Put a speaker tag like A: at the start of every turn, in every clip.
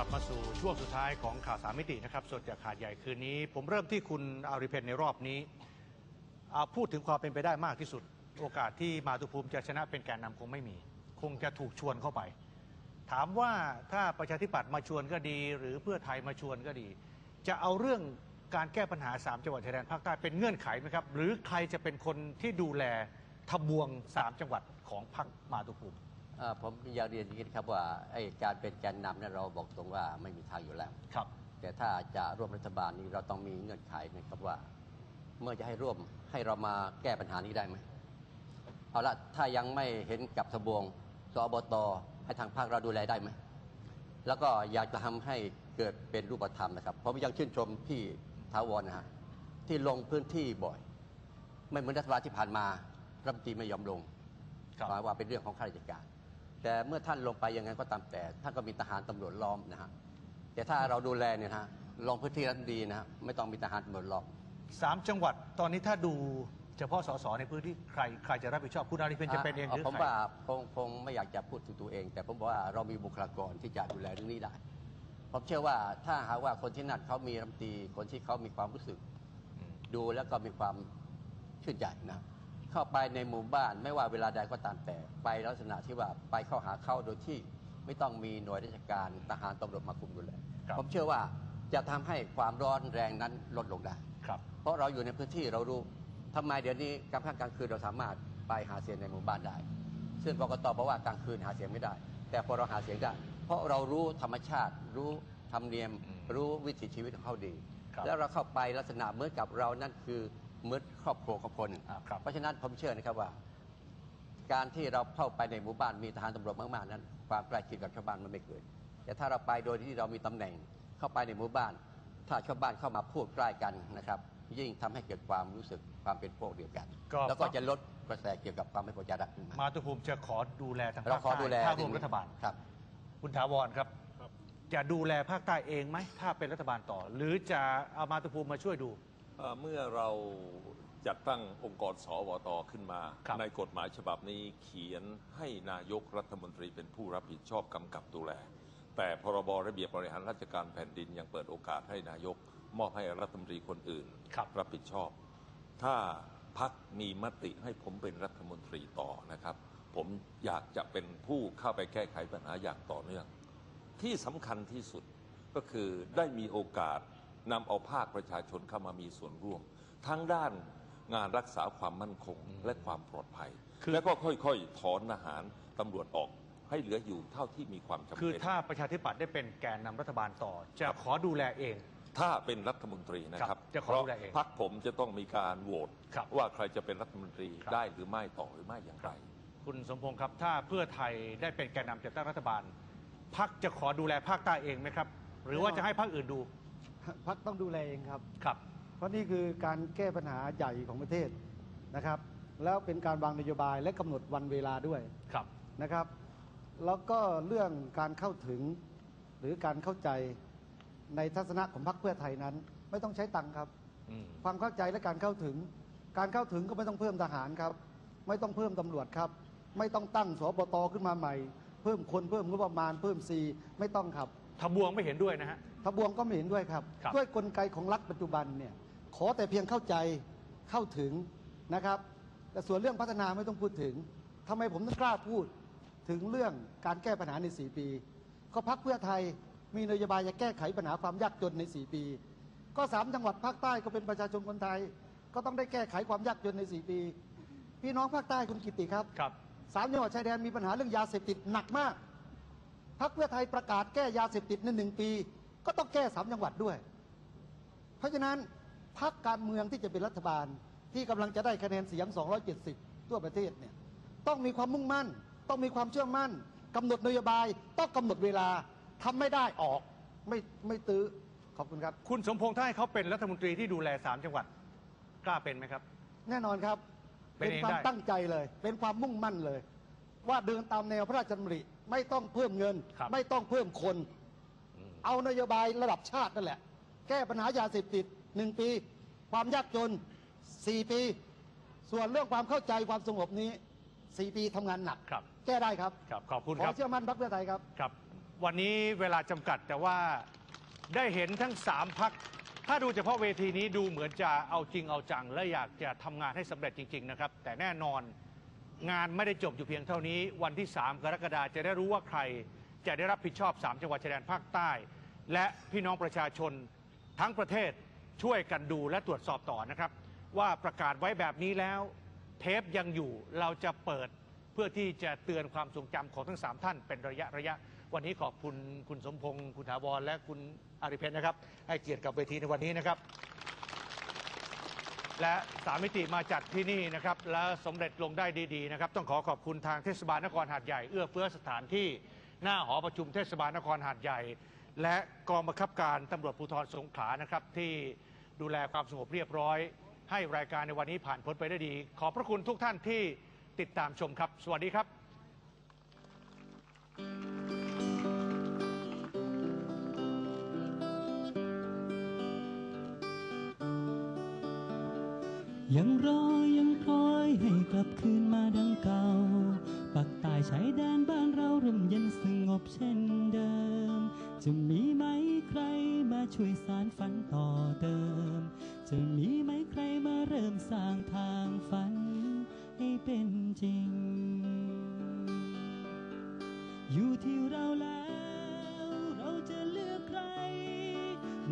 A: กลับมาสู่ช่วงสุดท้ายของข่าวสามมิตินะครับสดจากขาดใหญ่คืนนี้ ผมเริ่มที่คุณอาริเพนในรอบนี้เอาพูดถึงความเป็นไปได้มากที่สุด โอกาสที่มาตุภูมิจะชนะเป็นแกนนำคงไม่มี คงจะถูกชวนเข้าไป ถามว่าถ้าประชาธิปัตย์มาชวนก็ดี หรือเพื่อไทยมาชวนก็ดี จะเอาเรื่องการแก้ปัญหา 3 จังหวัดชายแดนภาคใต้เป็นเงื่อนไขไหมครับ หรือใครจะเป็นคนที่ดูแลทบวง 3 จังหวัดของพรรคมาตุภูมิ
B: ผมอยากเรียนอย่างนี้นะครับว่าไอ้การเป็นแกนนำเนี่ยเราบอกตรงว่าไม่มีทางอยู่แล้ว
A: ครับ
B: แต่ถ้าจะร่วมรัฐบาลนี้เราต้องมีเงื่อนไขนะครับว่า เมื่อจะให้ร่วมให้เรามาแก้ปัญหานี้ได้ไหมเอาละถ้ายังไม่เห็นกับทบวงสอบตให้ทางภาคเราดูแลได้ไหมแล้วก็อยากจะทำให้เกิดเป็นรูปธรรมนะครับผมยังชื่นชมพี่ทาวรนะฮะที่ลงพื้นที่บ่อย ไม่เหมือนรัฐบาลที่ผ่านมารัฐมนตรีไม่ยอมลง
A: ครับ
B: หมายว่าเป็นเรื่องของข้าราชการ แต่เมื่อท่านลงไปยังไงก็ตามแต่ท่านก็มีทหารตำรวจล้อมนะฮะแต่ถ้าเราดูแลเนี่ยนะฮะลงพื้นที่รัฐดีนะฮะไม่ต้องมีทหารตำรวจล้อม
A: สามจังหวัดตอนนี้ถ้าดูเฉพาะสสในพื้นที่ใครใครจะรับผิดชอบคุณอาริเพนจะเป็นเองหรือ
B: ผม
A: ใคร
B: ว่าคงคงไม่อยากจะพูดถึงตัวเอง แต่ผมบอกว่าเรามีบุคลากรที่จะดูแลเรื่องนี้ได้ผมเชื่อว่าถ้าหากว่าคนที่นั่นเขามีรัฐมนตรีคนที่เขามีความรู้สึก
A: อืม
B: ดูแล้วก็มีความชื่นใจนะ เข้าไปในหมู่บ้านไม่ว่าเวลาใดก็ตามแต่ไปลักษณะที่ว่าไปเข้าหาเข้าโดยที่ไม่ต้องมีหน่วยราชการทหารตำรวจมาคุมดูแล
A: ครับ
B: ผมเชื่อว่าจะทำให้ความร้อนแรงนั้นลดลงได้
A: ครับ
B: เพราะเราอยู่ในพื้นที่เรารู้ทำไมเดี๋ยวนี้กลางค่ำกลางคืนเราสามารถไปหาเสียงในหมู่บ้านได้ ซึ่งกกตบอกว่ากลางคืนหาเสียงไม่ได้ แต่พอเราหาเสียงได้ เพราะเรารู้ธรรมชาติ รู้ธรรมเนียม
A: อืม
B: รู้วิถีชีวิตของเขาดี
A: ครับ
B: แล้วเราเข้าไปลักษณะเหมือนกับเรานั่นคือ เหมือนครอบครัวครอบครัวหนึ่ง
A: อ่าครับ
B: เพราะฉะนั้นผมเชื่อนะครับว่า การที่เราเข้าไปในหมู่บ้านมีทหารตำรวจมากๆนั้น ความใกล้ชิดกับชาวบ้านมันไม่เกิด แต่ถ้าเราไปโดยที่เรามีตำแหน่งเข้าไปในหมู่บ้าน ถ้าชาวบ้านเข้ามาพูดใกล้กันนะครับยิ่งทำให้เกิดความรู้สึกความเป็นพวกเดียวกัน
A: ก็
B: แล้วก็จะลดกระแสเกี่ยวกับความไม่พอใจรัฐขึ้นมา
A: มาตุภูมิจะขอดูแลทาง
B: เรา
A: ภาค
B: ขอดูแล
A: ใต้ถ้าร่วมรัฐบาล
B: ครับ
A: คุณถาวรครับ จะดูแลภาคใต้เองไหมถ้าเป็นรัฐบาลต่อ หรือจะเอามาตุภูมิมาช่วยดู
C: เอ่อเมื่อเราจัดตั้งองค์กรสวตขึ้นมา
A: ครับ
C: ในกฎหมายฉบับนี้เขียนให้นายกรัฐมนตรีเป็นผู้รับผิดชอบกำกับดูแล แต่พรบระเบียบบริหารราชการแผ่นดินยังเปิดโอกาสให้นายก มอบให้รัฐมนตรีคนอื่น
A: ครับ
C: รับผิดชอบ ถ้าพักมีมติให้ผมเป็นรัฐมนตรีต่อนะครับ ผมอยากจะเป็นผู้เข้าไปแก้ไขปัญหาอย่างต่อเนื่อง ที่สำคัญที่สุดก็คือได้มีโอกาส นำเอาภาคประชาชนเข้ามามีส่วนร่วม ทั้งด้านงานรักษาความมั่นคงและความปลอดภัย
A: คือ
C: แล้วก็ค่อยๆ ถอนทหารตำรวจออกให้เหลืออยู่เท่าที่มีความจำ
A: คือ
C: เป็น
A: ถ้าประชาธิปัตย์ได้เป็นแกนนำรัฐบาลต่อ จะขอดูแลเอง
C: ถ้าเป็นรัฐมนตรีนะค
A: ครั
C: รับบ
A: จะขอ
C: เพราะ
A: ดูแลเอง
C: พักผมจะต้องมีการโหวต
A: ครับ
C: ว่าใครจะเป็นรัฐมนตรี
A: ครับ
C: ได้หรือไม่ต่อหรือไม่อย่างไร
A: คุณสมพงศ์ครับ ถ้าเพื่อไทยได้เป็นแกนนำจัดตั้งรัฐบาลพักจะขอดูแลภาคใต้เองไหมครับ หรือว่าจะให้พรรคอื่นดู
D: พักต้องดูแลเองครับ
A: ครับ
D: เพราะนี่คือการแก้ปัญหาใหญ่ของประเทศนะครับ แล้วเป็นการวางนโยบายและกำหนดวันเวลาด้วย
A: ครับ
D: นะครับ แล้วก็เรื่องการเข้าถึงหรือการเข้าใจในทัศนะของพรรคเพื่อไทยนั้น ไม่ต้องใช้ตังค์ครับ
A: อืม
D: ความเข้าใจและการเข้าถึง การเข้าถึงก็ไม่ต้องเพิ่มทหารครับ ไม่ต้องเพิ่มตำรวจครับ ไม่ต้องตั้งสบตขึ้นมาใหม่ เพิ่มคนเพิ่มงบประมาณ เพิ่มซีไม่ต้องครับ
A: ทบวงไม่เห็นด้วยนะฮะ
D: ทบวงก็ไม่เห็นด้วยครับ
A: ครับ
D: ด้วยกลไกของรัฐปัจจุบันเนี่ยขอแต่เพียงเข้าใจเข้าถึงนะครับ แต่ส่วนเรื่องพัฒนาไม่ต้องพูดถึงทำไมผมต้องกล้าพูดถึงเรื่องการแก้ปัญหาใน 4 ปี ก็พักเพื่อไทยมีนโยบายจะแก้ไขปัญหาความยากจนใน 4 ปี ก็สามจังหวัดภาคใต้ก็เป็นประชาชนคนไทย ก็ต้องได้แก้ไขความยากจนใน 4 ปี พี่น้องภาคใต้คุณกิติครับ
A: ครับ
D: สามจังหวัดชายแดนมีปัญหาเรื่องยาเสพติดหนักมาก พักเพื่อไทยประกาศแก้ยาเสพติดในหนึ่งปี ก็ต้องแก้สามจังหวัดด้วย เพราะฉะนั้นพักการเมืองที่จะเป็นรัฐบาลที่กำลังจะได้คะแนนเสียง 270 ทั่วประเทศเนี่ยต้องมีความมุ่งมั่น ต้องมีความเชื่อมั่นกำหนดนโยบาย ต้องกำหนดเวลาทำไม่ได้ออกไม่ไม่ตื้อขอบคุณครับ
A: คุณสมพงษ์ถ้าให้เขาเป็นรัฐมนตรีที่ดูแลสามจังหวัดกล้าเป็นไหมครับ
D: แน่นอนครับ
A: เป็น
D: เป็น
A: เอง
D: ความ
A: ได้
D: ตั้งใจเลย เป็นความมุ่งมั่นเลย ว่าเดินตามแนวพระราชดำริ ไม่ต้องเพิ่มเงิน
A: ครับ
D: ไม่ต้องเพิ่มคน
A: อืม
D: เอานโยบายระดับชาตินั่นแหละ แก้ปัญหายาเสพติดหนึ่งปี ความยากจนสี่ปี ส่วนเรื่องความเข้าใจความสงบนี้สี่ปีทำงานหนัก
A: ครับ
D: แก้ได้ครับ
A: ครับขอบคุณ
D: ข
A: ค
D: อ
A: รับ
D: เชื่อมั่นพรรคเพื่อไทยครับ
A: ครับ วันนี้เวลาจำกัดแต่ว่าได้เห็นทั้งสามพัก ถ้าดูเฉพาะเวทีนี้ดูเหมือนจะเอาจริงเอาจัง และอยากจะทำงานให้สำเร็จจริง ๆ นะครับ แต่แน่นอน งานไม่ได้จบอยู่เพียงเท่านี้ วันที่ 3 กรกฎาคมจะได้รู้ว่าใครจะได้รับผิดชอบ 3 จังหวัดชายแดนภาคใต้ และพี่น้องประชาชนทั้งประเทศช่วยกันดูและตรวจสอบต่อนะครับ ว่าประกาศไว้แบบนี้แล้ว เทปยังอยู่เราจะเปิดเพื่อที่จะเตือนความทรงจำของทั้ง 3 ท่านเป็นระยะระยะ วันนี้ขอบคุณคุณสมพงศ์คุณถาวรและคุณอาริเพนนะครับให้เกียรติกับเวทีในวันนี้นะครับ และสามมิติมาจัดที่นี่นะครับ และสำเร็จลงได้ดีๆนะครับ ต้องขอขอบคุณทางเทศบาลนครหาดใหญ่ เอื้อเฟื้อสถานที่หน้าหอประชุมเทศบาลนครหาดใหญ่ และกองบังคับการตำรวจภูธรสงขลานะครับ ที่ดูแลความสงบเรียบร้อย ให้รายการในวันนี้ผ่านพ้นไปได้ดี ขอบพระคุณทุกท่านที่ติดตามชมครับ สวัสดีครับ
E: ยังรอยังคอยให้กลับคืนมาดังเก่า ปักใต้ชายแดนบ้านเราร่มเย็นสงบเช่นเดิม จะมีไหมใครมาช่วยสารฝันต่อเติม จะมีไหมใครมาเริ่มสร้างทางฝันให้เป็นจริง อยู่ที่เราแล้ว เราจะเลือกใคร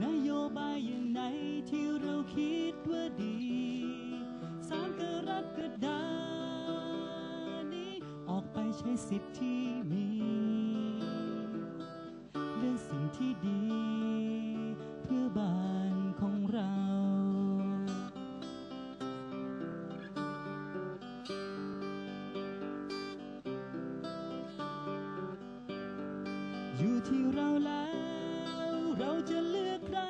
E: นโยบายอย่างไหนที่เราคิดว่าดี สามกรกฎานี้ ออกไปใช้สิทธิ์ที่มี เลือกสิ่งที่ดี เพื่อบ้านของเราอยู่ที่เราแล้ว เราจะเลือกใคร